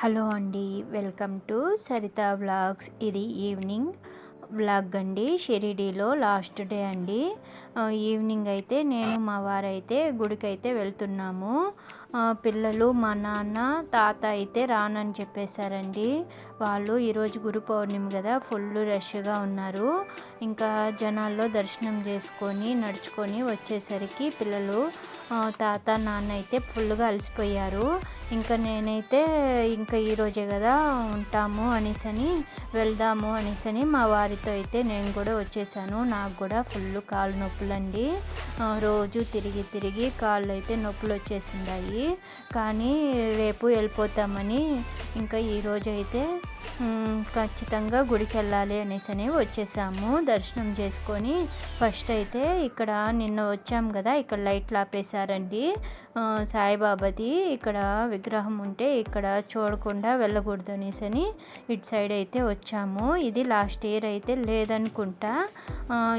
Hello అండి welcome to Saritha vlogs. ఇది evening vlog అండి షిరిడీలో లాస్ట్ డే అండి. ఈవినింగ్ అయితే నేను మా వారైతే గుడికైతే వెళ్తున్నాము. పిల్లలు మా నాన్న తాత అయితే రానని చెప్పేశారండి. వాళ్ళు ఈరోజు గురు పౌర్ణమి కదా ఫుల్ రష్గా ఉన్నారు. ఇంకా జనాల్లో దర్శనం చేసుకొని నడుచుకొని వచ్చేసరికి పిల్లలు తాత నాన్న అయితే ఫుల్గా అలసిపోయారు. ఇంకా నేనైతే ఇంకా ఈరోజే కదా ఉంటాము అనేసని వెళ్దాము అనేసని మా వారితో అయితే నేను కూడా వచ్చేసాను. నాకు కూడా ఫుల్ కాళ్ళు నొప్పులండి. రోజు తిరిగి తిరిగి కాళ్ళు అయితే నొప్పులు వచ్చేసిందాయి కానీ రేపు వెళ్ళిపోతామని ఇంకా ఈరోజు అయితే ఖచ్చితంగా గుడికి వెళ్ళాలి అనేసి వచ్చేసాము. దర్శనం చేసుకొని ఫస్ట్ అయితే ఇక్కడ నిన్న వచ్చాము కదా ఇక్కడ లైట్లు ఆపేశారండి. సాయిబాబాది ఇక్కడ విగ్రహం ఉంటే ఇక్కడ చూడకుండా వెళ్ళకూడదు అనేసి ఇటు సైడ్ అయితే వచ్చాము. ఇది లాస్ట్ ఇయర్ అయితే లేదనుకుంటా.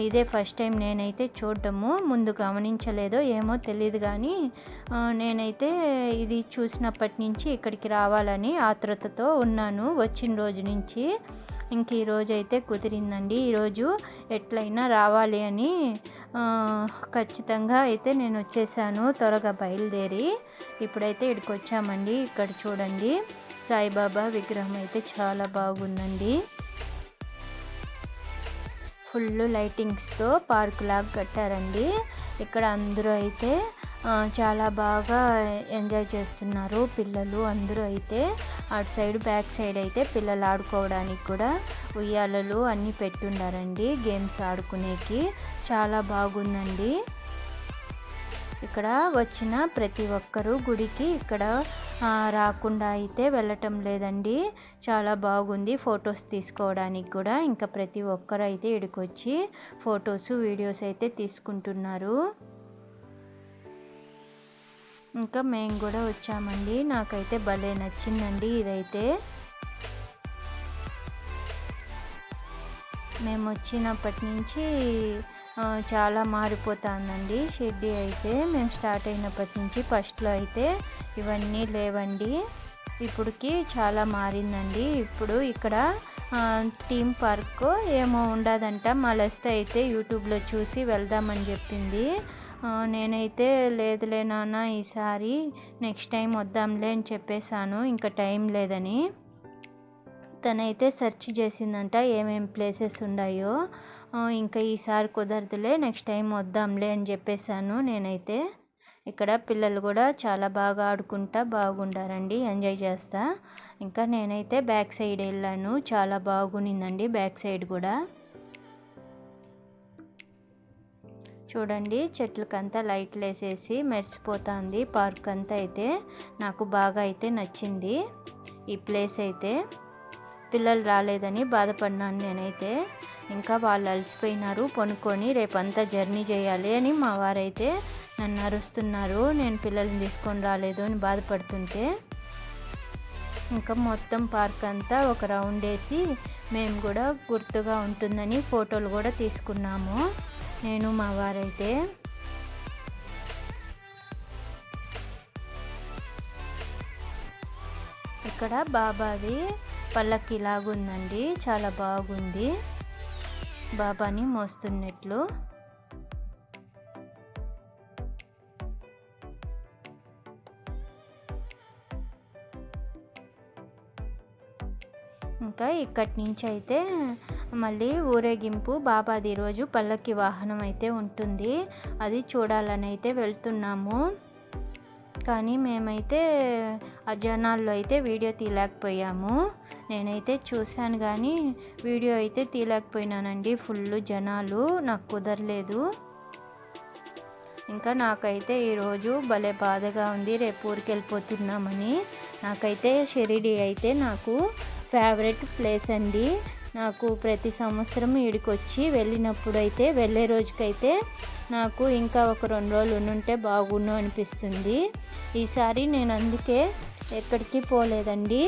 ఇదే ఫస్ట్ టైం నేనైతే చూడటము ముందు గమనించలేదో ఏమో తెలియదు కానీ నేనైతే ఇది చూసినప్పటి నుంచి ఇక్కడికి రావాలని ఆతృతతో ఉన్నాను వచ్చిన రోజు నుంచి. ఇంక ఈరోజు అయితే కుదిరిందండి. ఈరోజు ఎట్లయినా రావాలి అని ఖచ్చితంగా అయితే నేను వచ్చేసాను త్వరగా బయలుదేరి. ఇప్పుడైతే ఇక్కడికి వచ్చామండి ఇక్కడ చూడండి. సాయిబాబా విగ్రహం అయితే చాలా బాగుందండి. ఫుల్ లైటింగ్స్తో పార్క్ లాగా కట్టారండి. ఇక్కడ అందరూ అయితే చాలా బాగా ఎంజాయ్ చేస్తున్నారు పిల్లలు అందరూ అయితే. అటు సైడ్ బ్యాక్ సైడ్ అయితే పిల్లలు ఆడుకోవడానికి కూడా ఉయ్యాలలు అన్నీ పెట్టుండారండి గేమ్స్ ఆడుకునేకి. చాలా బాగుందండి. ఇక్కడ వచ్చిన ప్రతి ఒక్కరూ గుడికి ఇక్కడ రాకుండా అయితే వెళ్ళటం లేదండి. చాలా బాగుంది ఫొటోస్ తీసుకోవడానికి కూడా. ఇంకా ప్రతి ఒక్కరు అయితే ఇడికొచ్చి ఫొటోస్ వీడియోస్ అయితే తీసుకుంటున్నారు. ఇంకా మేము కూడా వచ్చామండి. నాకైతే భలే నచ్చిందండి ఇదైతే. మేము వచ్చినప్పటి నుంచి చాలా మారిపోతుందండి. షెడ్డీ అయితే మేము స్టార్ట్ అయినప్పటి నుంచి ఫస్ట్లో అయితే ఇవన్నీ లేవండి. ఇప్పటికి చాలా మారిందండి. ఇప్పుడు ఇక్కడ థీమ్ పార్క్ ఏమో ఉండదంట. మా లెస్త అయితే యూట్యూబ్లో చూసి వెళ్దామని చెప్పింది. నేనైతే లేదులే నాన్న ఈసారి నెక్స్ట్ టైం వద్దాంలే అని చెప్పేశాను. ఇంకా టైం లేదని. తనైతే సెర్చ్ చేసిందంట ఏమేం ప్లేసెస్ ఉన్నాయో. ఇంకా ఈసారి కుదరదులే నెక్స్ట్ టైం వద్దాంలే అని చెప్పేశాను నేనైతే. ఇక్కడ పిల్లలు కూడా చాలా బాగా ఆడుకుంటా బాగుండారండి ఎంజాయ్ చేస్తా. ఇంకా నేనైతే బ్యాక్ సైడ్ వెళ్ళాను చాలా బాగునిందండి బ్యాక్ సైడ్ కూడా. చూడండి చెట్లకంతా లైట్లు వేసేసి మెరిసిపోతుంది పార్క్ అంతా అయితే నాకు బాగా అయితే నచ్చింది ఈ ప్లేస్ అయితే. పిల్లలు రాలేదని బాధపడినాను నేనైతే. ఇంకా వాళ్ళు అలసిపోయినారు కొనుక్కొని రేపంతా జర్నీ చేయాలి అని మా వారైతే నన్ను అరుస్తున్నారు. నేను పిల్లల్ని తీసుకొని రాలేదు అని బాధపడుతుంటే ఇంకా మొత్తం పార్క్ అంతా ఒక రౌండ్ వేసి మేము కూడా గుర్తుగా ఉంటుందని ఫోటోలు కూడా తీసుకున్నాము. నేను మా వారైతే. ఇక్కడ బాబాది పల్లకి ఇలాగుందండి చాలా బాగుంది. బాబాని మోస్తున్నట్లు. ఇంకా ఇక్కడి నుంచి అయితే మళ్ళీ ఊరేగింపు బాబాది రోజు పల్లకి వాహనం అయితే ఉంటుంది. అది చూడాలని అయితే వెళ్తున్నాము. కానీ మేమైతే ఆ జనాల్లో అయితే వీడియో తీయలేకపోయాము. నేనైతే చూశాను కానీ వీడియో అయితే తీయలేకపోయినానండి. ఫుల్ జనాలు నాకు కుదరలేదు. ఇంకా నాకైతే ఈరోజు భలే బాధగా ఉంది. రేపు ఊరికి వెళ్ళిపోతున్నామని. నాకైతే షిరిడి అయితే నాకు ఫేవరెట్ ప్లేస్ అండి. నాకు ప్రతి సంవత్సరం ఈడికొచ్చి వెళ్ళినప్పుడు అయితే వెళ్ళే రోజుకైతే నాకు ఇంకా ఒక రెండు రోజులు ఉంటే బాగుండు అనిపిస్తుంది. ఈసారి నేను అందుకే ఎక్కడికి పోలేదండి.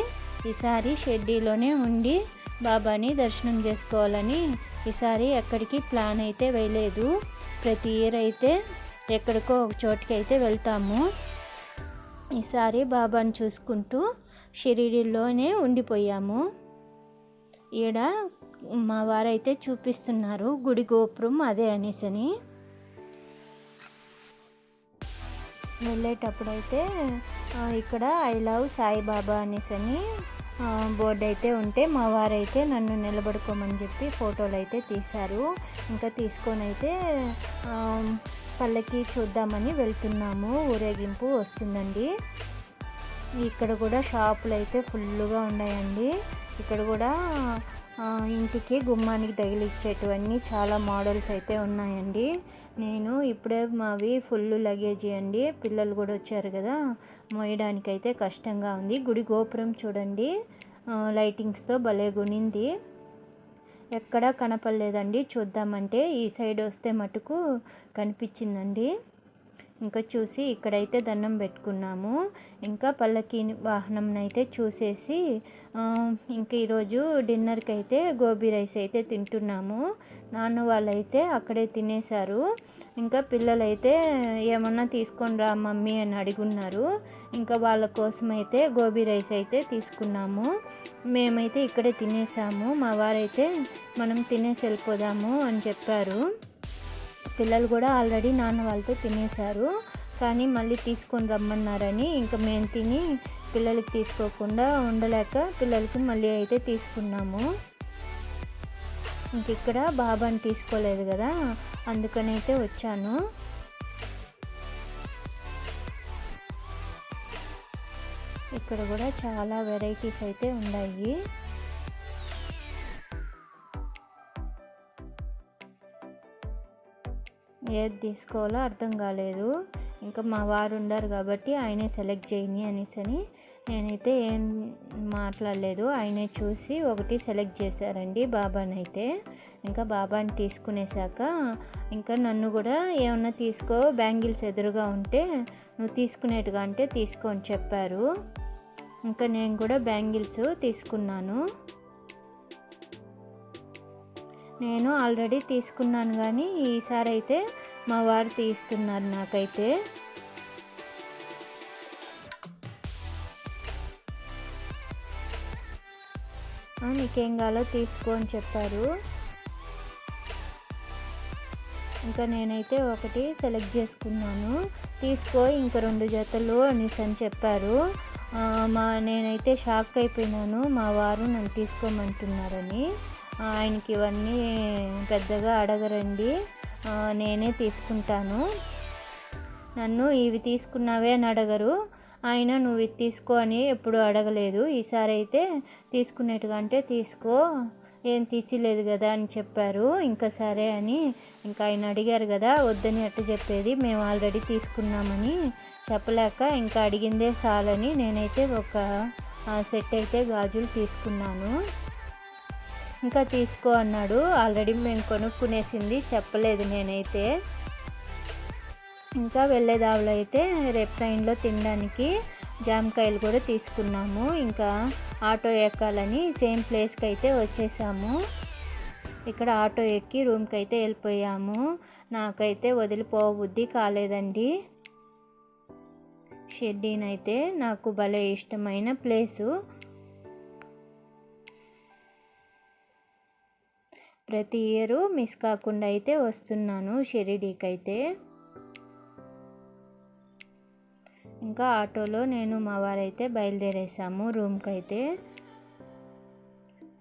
ఈసారి షెడ్డీలోనే ఉండి బాబాని దర్శనం చేసుకోవాలని ఈసారి ఎక్కడికి ప్లాన్ అయితే వేయలేదు. ప్రతి ఇయర్ అయితే ఎక్కడికో ఒక చోటుకి అయితే వెళ్తాము. ఈసారి బాబాని చూసుకుంటూ షిరిడిలోనే ఉండిపోయాము. ఈడ మా వారైతే చూపిస్తున్నారు గుడి గోపురం అదే అనేసని వెళ్ళేటప్పుడు అయితే ఇక్కడ ఐ లవ్ సాయిబాబా అనేసి అని బోర్డు అయితే ఉంటే మా వారైతే నన్ను నిలబడుకోమని చెప్పి ఫోటోలు అయితే తీశారు. ఇంకా తీసుకొని అయితే పల్లకి చూద్దామని వెళ్తున్నాము. ఊరేగింపు వస్తుందండి. ఇక్కడ కూడా షాపులు అయితే ఫుల్గా ఉన్నాయండి. ఇక్కడ కూడా ఇంటికి గుమ్మానికి తగిలిచ్చేటివన్నీ చాలా మోడల్స్ అయితే ఉన్నాయండి. నేను ఇప్పుడే మావి ఫుల్ లగేజీ అండి. పిల్లలు కూడా వచ్చారు కదా మోయడానికైతే కష్టంగా ఉంది. గుడి గోపురం చూడండి. లైటింగ్స్తో భలే గునింది. ఎక్కడా కనపడలేదండి. చూద్దామంటే ఈ సైడ్ వస్తే మటుకు కనిపించిందండి. ఇంకా చూసి ఇక్కడైతే దండం పెట్టుకున్నాము. ఇంకా పల్లకి వాహనం అయితే చూసేసి ఇంక ఈరోజు డిన్నర్కి అయితే గోబీ రైస్ అయితే తింటున్నాము. నాన్న వాళ్ళైతే అక్కడే తినేశారు. ఇంకా పిల్లలైతే ఏమన్నా తీసుకొని రా మమ్మీ అని అడుగున్నారు. ఇంకా వాళ్ళ కోసం అయితే గోబీ రైస్ అయితే తీసుకున్నాము. మేమైతే ఇక్కడే తినేసాము. మా వారైతే మనం తినేసి వెళ్ళిపోదాము అని చెప్పారు. పిల్లలు కూడా ఆల్రెడీ నాన్న వాళ్ళతో తినేశారు. కానీ మళ్ళీ తీసుకొని రమ్మన్నారని ఇంకా మేము తిని పిల్లలకి తీసుకోకుండా ఉండలేక పిల్లలకి మళ్ళీ అయితే తీసుకున్నాము. ఇంక ఇక్కడ బాబాని తీసుకోలేదు కదా అందుకని అయితే వచ్చాను. ఇక్కడ కూడా చాలా వెరైటీస్ అయితే ఉన్నాయి. ఏది తీసుకోవాలో అర్థం కాలేదు. ఇంకా మా వారు ఉండరు కాబట్టి ఆయనే సెలెక్ట్ చేయని అనేసి అని నేనైతే ఏం మాట్లాడలేదు. ఆయనే చూసి ఒకటి సెలెక్ట్ చేశారండి బాబాని అయితే ఇంకా బాబాని తీసుకునేసాక ఇంకా నన్ను కూడా ఏమన్నా తీసుకో బ్యాంగిల్స్ ఎదురుగా ఉంటే నువ్వు తీసుకునేట్టుగా అంటే తీసుకో అని చెప్పారు. ఇంకా నేను కూడా బ్యాంగిల్స్ తీసుకున్నాను. నేను ఆల్రెడీ తీసుకున్నాను కానీ ఈసారి అయితే మా వారు తీస్తున్నారు నాకైతే. నీకేం కాలో తీసుకో అని చెప్పారు. ఇంకా నేనైతే ఒకటి సెలెక్ట్ చేసుకున్నాను. తీసుకో ఇంకా రెండు జతలు అనేసి అని చెప్పారు. మా నేనైతే షాక్ అయిపోయినాను. మా వారు నన్ను తీసుకోమంటున్నారని. ఆయనకి ఇవన్నీ పెద్దగా అడగరండి. నేనే తీసుకుంటాను. నన్ను ఇవి తీసుకున్నావే అని అడగరు. ఆయన నువ్వు ఇది తీసుకో అని ఎప్పుడు అడగలేదు. ఈసారి అయితే తీసుకునేట్టుగా అంటే తీసుకో. ఏం తీసిలేదు కదా అని చెప్పారు. ఇంకా సరే అని ఇంకా ఆయన అడిగారు కదా వద్దని అట్ట చెప్పేది. మేము ఆల్రెడీ తీసుకున్నామని చెప్పలేక ఇంకా అడిగిందే చాలని నేనైతే ఒక సెట్ అయితే గాజులు తీసుకున్నాను. ఇంకా తీసుకో అన్నాడు. ఆల్రెడీ మేము కొనుక్కునేసింది. చెప్పలేదు నేనైతే. ఇంకా వెళ్ళేదావులో అయితే రేపు ట్రైన్లో తినడానికి జామకాయలు కూడా తీసుకున్నాము. ఇంకా ఆటో ఎక్కాలని సేమ్ ప్లేస్కి అయితే వచ్చేసాము. ఇక్కడ ఆటో ఎక్కి రూమ్కి అయితే వెళ్ళిపోయాము. నాకైతే వదిలిపోబుద్ధి కాలేదండి. షెడ్డీనైతే నాకు భలే ఇష్టమైన ప్లేసు. ప్రతి ఇయరు మిస్ కాకుండా అయితే వస్తున్నాను షిరిడీకి అయితే ఇంకా ఆటోలో నేను మా వారైతే బయలుదేరేసాము రూమ్కి అయితే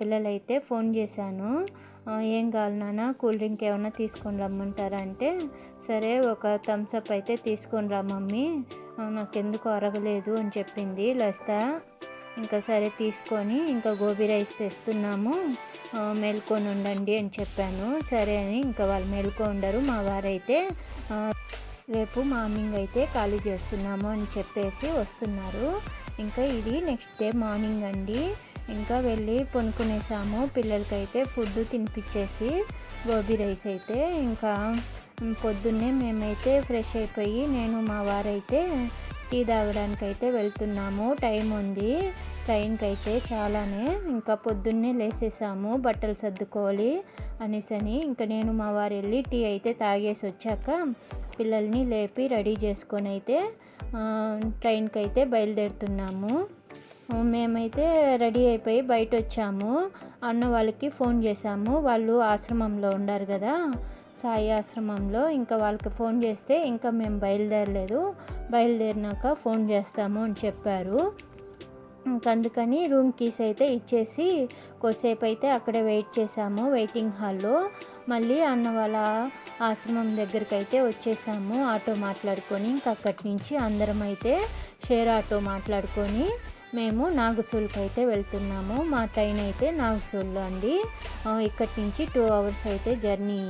పిల్లలైతే ఫోన్ చేశాను. ఏం కావాలి నాన్న? కూల్ డ్రింక్ ఏమైనా తీసుకొని రమ్మంటారా? అంటే సరే ఒక థమ్స్అప్ అయితే తీసుకొని రా మమ్మీ. నాకెందుకు అరగలేదు అని చెప్పింది లస్తా ఇంకా సరే తీసుకొని ఇంకా గోబీ రైస్ తెస్తున్నాము. మేల్కొని ఉండండి అని చెప్పాను. సరే అని ఇంకా వాళ్ళు మేల్కో ఉండరు మా వారైతే రేపు మార్నింగ్ అయితే ఖాళీ చేస్తున్నాము అని చెప్పేసి వస్తున్నారు. ఇంకా ఇది నెక్స్ట్ డే మార్నింగ్ అండి. ఇంకా వెళ్ళి పొనుకునేసాము. పిల్లలకైతే ఫుడ్ తినిపించేసి గోబీ రైస్ అయితే ఇంకా పొద్దున్నే మేమైతే ఫ్రెష్ అయిపోయి నేను మా వారైతే టీ తాగడానికి అయితే వెళ్తున్నాము. టైం ఉంది. ట్రైన్కి అయితే చాలానే ఇంకా పొద్దున్నే లేసేసాము బట్టలు సర్దుకోవాలి అనేసని ఇంకా నేను మా వారు వెళ్ళి టీ అయితే తాగేసి వచ్చాక పిల్లల్ని లేపి రెడీ చేసుకొని అయితే ట్రైన్కి అయితే బయలుదేరుతున్నాము. మేమైతే రెడీ అయిపోయి బయట వచ్చాము అన్న వాళ్ళకి ఫోన్ చేశాము. వాళ్ళు ఆశ్రమంలో ఉండారు కదా సాయి ఆశ్రమంలో. ఇంకా వాళ్ళకి ఫోన్ చేస్తే ఇంకా మేము బయలుదేరలేదు. బయలుదేరినాక ఫోన్ చేస్తాము అని చెప్పారు. అందుకని రూమ్ కీస్ అయితే ఇచ్చేసి కొద్దిసేపు అయితే అక్కడే వెయిట్ చేసాము వెయిటింగ్ హాల్లో. మళ్ళీ అన్న వాళ్ళ ఆశ్రమం దగ్గరికి అయితే వచ్చేసాము ఆటో మాట్లాడుకొని. ఇంకా అక్కడి నుంచి అందరం అయితే షేర్ ఆటో మాట్లాడుకొని మేము నాగసూల్కి అయితే వెళ్తున్నాము. మా ట్రైన్ అయితే నాగసూల్లో అండి. ఇక్కడి నుంచి టూ అవర్స్ అయితే జర్నీ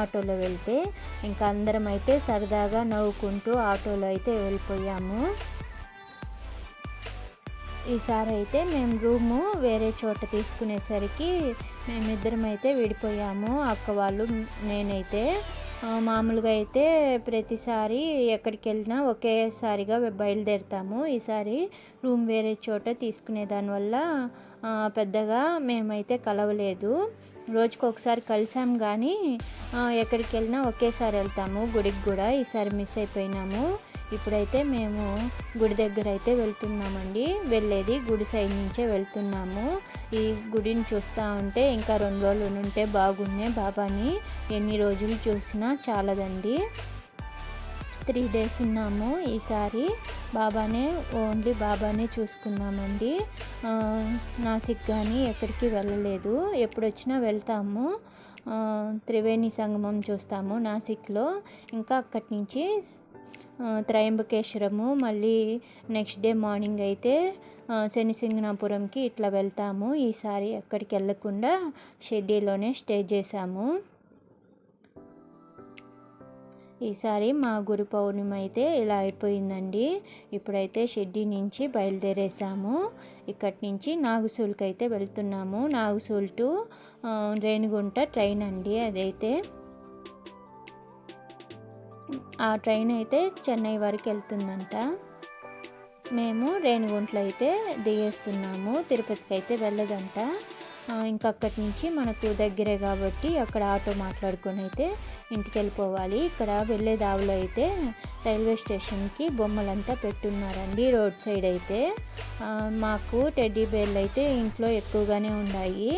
ఆటోలో వెళ్తే ఇంకా అందరం అయితే సరదాగా నవ్వుకుంటూ ఆటోలో అయితే వెళ్ళిపోయాము. ఈసారి అయితే మేము రూము వేరే చోట తీసుకునేసరికి మేమిద్దరం అయితే విడిపోయాము. అక్క వాళ్ళు నేనైతే మామూలుగా అయితే ప్రతిసారి ఎక్కడికి వెళ్ళినా ఒకేసారిగా బయలుదేరుతాము. ఈసారి రూమ్ వేరే చోట తీసుకునే దానివల్ల పెద్దగా మేమైతే కలవలేదు. రోజుకి ఒకసారి కలిసాం కానీ ఎక్కడికి వెళ్ళినా ఒకేసారి వెళ్తాము. గుడికి కూడా ఈసారి మిస్ అయిపోయినాము. ఇప్పుడైతే మేము గుడి దగ్గర అయితే వెళ్తున్నామండి. వెళ్ళేది గుడి సైడ్ నుంచే వెళ్తున్నాము. ఈ గుడిని చూస్తూ ఉంటే ఇంకా రెండు రోజులు ఉంటే బాగున్నే బాబాని. ఎన్ని రోజులు చూసినా చాలదండి. త్రీ డేస్ ఉన్నాము ఈసారి. బాబానే ఓన్లీ బాబానే చూసుకున్నామండి. నాసిక్ కానీ ఎక్కడికి వెళ్ళలేదు. ఎప్పుడు వచ్చినా వెళ్తాము త్రివేణి సంగమం చూస్తాము నాసిక్లో. ఇంకా అక్కడి నుంచి త్రయంబకేశ్వరము. మళ్ళీ నెక్స్ట్ డే మార్నింగ్ అయితే శనిసింగనాపురంకి ఇట్లా వెళ్తాము. ఈసారి ఎక్కడికి వెళ్ళకుండా షెడ్యూల్లోనే స్టే చేసాము ఈసారి మా గురు పౌర్ణిమ అయితే ఇలా అయిపోయిందండి. ఇప్పుడైతే షెడ్డి నుంచి బయలుదేరేసాము. ఇక్కడి నుంచి నాగుసూల్కి అయితే వెళ్తున్నాము. నాగసూల్ టు రేణిగుంట ట్రైన్ అండి అదైతే. ఆ ట్రైన్ అయితే చెన్నై వరకు వెళ్తుందంట. మేము రేణిగుంట్లో అయితే దిగేస్తున్నాము. తిరుపతికి అయితే వెళ్ళదంట. ఇంకా అక్కడి నుంచి మనకు దగ్గరే కాబట్టి అక్కడ ఆటో మాట్లాడుకొని అయితే ఇంటికి వెళ్ళిపోవాలి. ఇక్కడ వెళ్ళే దావులో అయితే రైల్వే స్టేషన్కి బొమ్మలంతా పెట్టున్నారండి రోడ్ సైడ్ అయితే. మాకు టెడ్డీ బేర్లు అయితే ఇంట్లో ఎక్కువగానే ఉన్నాయి.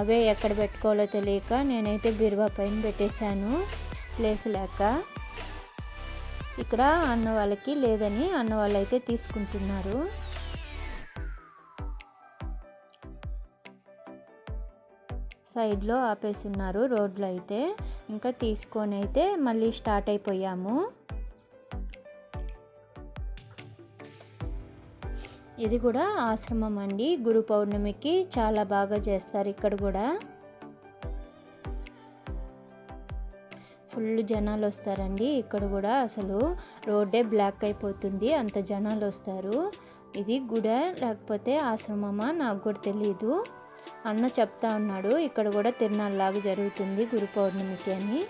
అవే ఎక్కడ పెట్టుకోవాలో తెలియక నేనైతే బిరువా పైన పెట్టేశాను. ప్లేస్ లేక. ఇక్కడ అన్న వాళ్ళకి లేదని అన్న వాళ్ళు అయితే తీసుకుంటున్నారు. సైడ్లో ఆపేసున్నారు రోడ్లు అయితే ఇంకా తీసుకొని అయితే మళ్ళీ స్టార్ట్ అయిపోయాము. ఇది కూడా ఆశ్రమం అండి. గురు పౌర్ణమికి చాలా బాగా చేస్తారు ఇక్కడ కూడా. ఫుల్ జనాలు వస్తారండి ఇక్కడ కూడా అసలు రోడ్డే బ్లాక్ అయిపోతుంది. అంత జనాలు వస్తారు ఇది గుడ లేకపోతే ఆశ్రమమా? నాకు కూడా తెలియదు అన్న చెప్తా ఉన్నాడు. ఇక్కడ కూడా తిరునాళ్ళలాగా జరుగుతుంది గురు పౌర్ణమికి అని.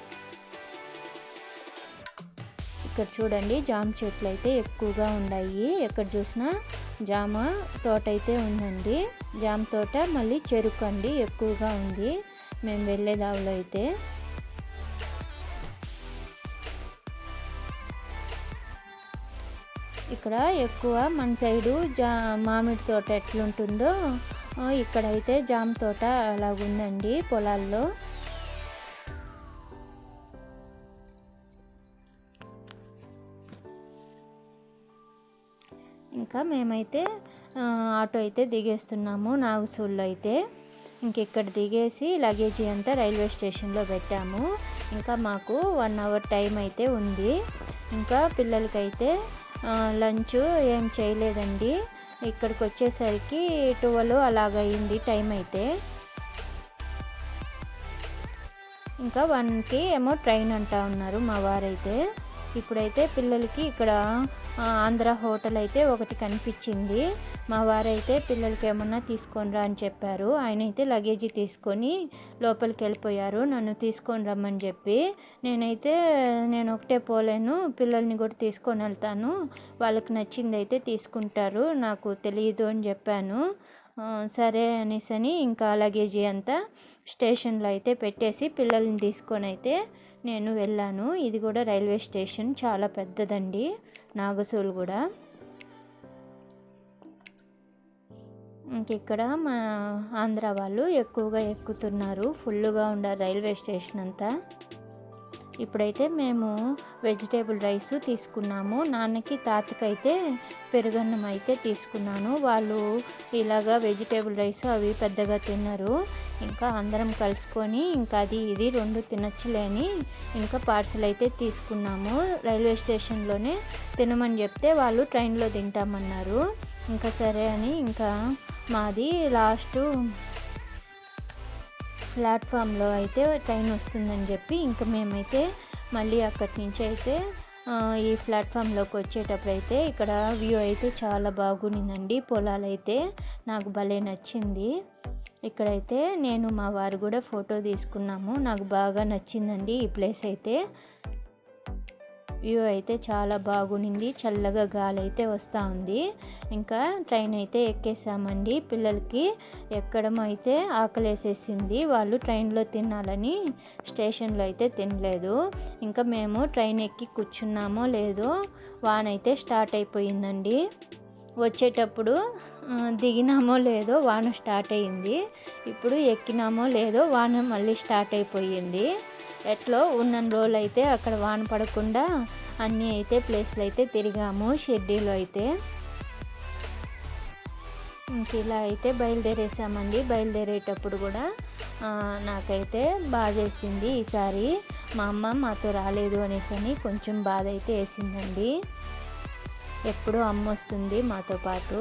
ఇక్కడ చూడండి జామ చెట్లు అయితే ఎక్కువగా ఉన్నాయి ఎక్కడ చూసినా జామ తోట అయితే ఉందండి. జామ తోట మళ్ళీ చెరుకు అండి ఎక్కువగా ఉంది. మేము వెళ్ళే దావులో అయితే. ఇక్కడ ఎక్కువ మన సైడు జా మామిడి తోట ఎట్లుంటుందో ఇక్కడైతే జామ తోట అలాగుందండి పొలాల్లో. ఇంకా మేమైతే ఆటో అయితే దిగేస్తున్నాము నాగసూల్లో అయితే. ఇంకెక్కడ దిగేసి లగేజీ అంతా రైల్వే స్టేషన్లో పెట్టాము. ఇంకా మాకు వన్ అవర్ టైం అయితే ఉంది. ఇంకా పిల్లలకైతే లంచ్ ఏం చేయలేదండి. ఇక్కడికి వచ్చేసరికి ట్వెల్వ్ అలాగయింది టైం అయితే. ఇంకా వన్కి ఏమో ట్రైన్ అంటా ఉన్నారు మా వారైతే. ఇప్పుడైతే పిల్లలకి ఇక్కడ ఆంధ్ర హోటల్ అయితే ఒకటి కనిపించింది. మా వారైతే పిల్లలకి ఏమన్నా తీసుకొని రా అని చెప్పారు. ఆయన అయితే లగేజీ తీసుకొని లోపలికి వెళ్ళిపోయారు. నన్ను తీసుకొని రమ్మని చెప్పి నేనైతే నేను ఒకటే పోలేను పిల్లల్ని కూడా తీసుకొని వెళ్తాను. వాళ్ళకి నచ్చింది అయితే తీసుకుంటారు. నాకు తెలియదు అని చెప్పాను. సరే అనేసి అని ఇంకా లగేజీ అంతా స్టేషన్లో అయితే పెట్టేసి పిల్లల్ని తీసుకొని అయితే నేను వెళ్ళాను. ఇది కూడా రైల్వే స్టేషన్. చాలా పెద్దదండి. నాగసూల్ కూడా. ఇంకక్కడ మన ఆంధ్ర వాళ్ళు ఎక్కువగా ఎక్కుతున్నారు. ఫుల్గా ఉండారు రైల్వే స్టేషన్ అంతా. ఇప్పుడైతే మేము వెజిటేబుల్ రైస్ తీసుకున్నాము. నాన్నకి తాతకైతే పెరుగన్నం అయితే తీసుకున్నాను. వాళ్ళు ఇలాగా వెజిటేబుల్ రైస్ అవి పెద్దగా తిన్నారు. ఇంకా అందరం కలుసుకొని ఇంకా అది ఇది రెండు తినచ్చులేని ఇంకా పార్సల్ అయితే తీసుకున్నాము. రైల్వే స్టేషన్లోనే తినమని చెప్తే వాళ్ళు ట్రైన్లో తింటామన్నారు. ఇంకా సరే అని ఇంకా మాది లాస్ట్ ప్లాట్ఫామ్లో అయితే ట్రైన్ వస్తుందని చెప్పి ఇంకా మేమైతే మళ్ళీ అక్కడి నుంచి అయితే ఈ ప్లాట్ఫామ్లోకి వచ్చేటప్పుడు అయితే ఇక్కడ వ్యూ అయితే చాలా బాగుండిందండి. పొలాలు అయితే నాకు భలే నచ్చింది. ఇక్కడైతే నేను మా వారు కూడా ఫోటో తీసుకున్నాము. నాకు బాగా నచ్చిందండి ఈ ప్లేస్ అయితే. వ్యూ అయితే చాలా బాగునింది చల్లగా గాలి అయితే వస్తూ ఉంది. ఇంకా ట్రైన్ అయితే ఎక్కేసామండి పిల్లలకి. ఎక్కడం అయితే ఆకలేసేసింది. వాళ్ళు ట్రైన్లో తినాలని స్టేషన్లో అయితే తినలేదు. ఇంకా మేము ట్రైన్ ఎక్కి కూర్చున్నామో లేదో వానైతే స్టార్ట్ అయిపోయిందండి. వచ్చేటప్పుడు దిగినామో లేదో వాన స్టార్ట్ అయింది ఇప్పుడు ఎక్కినామో లేదో వాన మళ్ళీ స్టార్ట్ అయిపోయింది. ఎట్లో ఉన్న రోజులు అయితే అక్కడ వాన పడకుండా అన్నీ అయితే ప్లేస్లు అయితే తిరిగాము షెడ్యూల్లో అయితే. ఇంక ఇలా అయితే బయలుదేరేసామండి. బయలుదేరేటప్పుడు కూడా నాకైతే బాధ వేసింది ఈసారి. మా అమ్మ మాతో రాలేదు అనేసి అని కొంచెం బాధ అయితే వేసిందండి. ఎప్పుడూ అమ్మ వస్తుంది మాతో పాటు.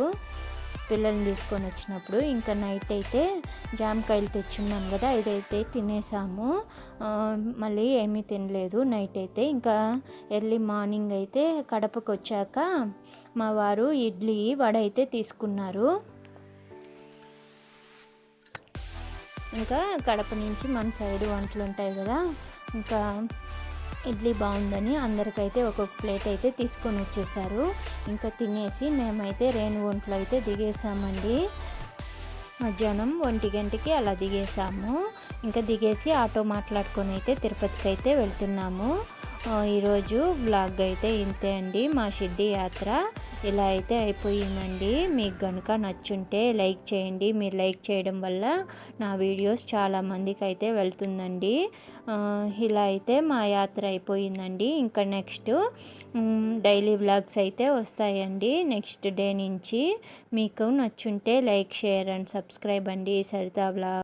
పిల్లల్ని తీసుకొని వచ్చినప్పుడు ఇంకా నైట్ అయితే జామకాయలు తెచ్చున్నాం కదా ఇదైతే తినేసాము. మళ్ళీ ఏమీ తినలేదు. నైట్ అయితే ఇంకా ఎర్లీ మార్నింగ్ అయితే కడపకు వచ్చాక మా వారు ఇడ్లీ వడ అయితే తీసుకున్నారు. ఇంకా కడప నుంచి మన సైడ్ వంటలు ఉంటాయి కదా ఇంకా ఇడ్లీ బాగుందని అందరికైతే ఒక్కొక్క ప్లేట్ అయితే తీసుకొని వచ్చేసారు. ఇంకా తినేసి మేమైతే రేణుగుంట్లో అయితే దిగేసామండి. మధ్యాహ్నం ఒంటి గంటకి అలా దిగేసాము. ఇంకా దిగేసి ఆటో మాట్లాడుకొని అయితే తిరుపతికి అయితే వెళ్తున్నాము. ఈరోజు బ్లాగ్ అయితే ఇంతే అండి. మా షిడ్డి యాత్ర ఇలా అయితే అయిపోయిందండి. మీకు కనుక నచ్చుంటే లైక్ చేయండి. మీరు లైక్ చేయడం వల్ల నా వీడియోస్ చాలా మందికి అయితే వెళ్తుందండి ఇలా అయితే మా యాత్ర అయిపోయిందండి. ఇంకా నెక్స్ట్ డైలీ వ్లాగ్స్ అయితే వస్తాయండి. నెక్స్ట్ డే నుంచి మీకు నచ్చుంటే లైక్ షేర్ అండ్ సబ్స్క్రైబ్ అండి. సరితా వ్లాగ్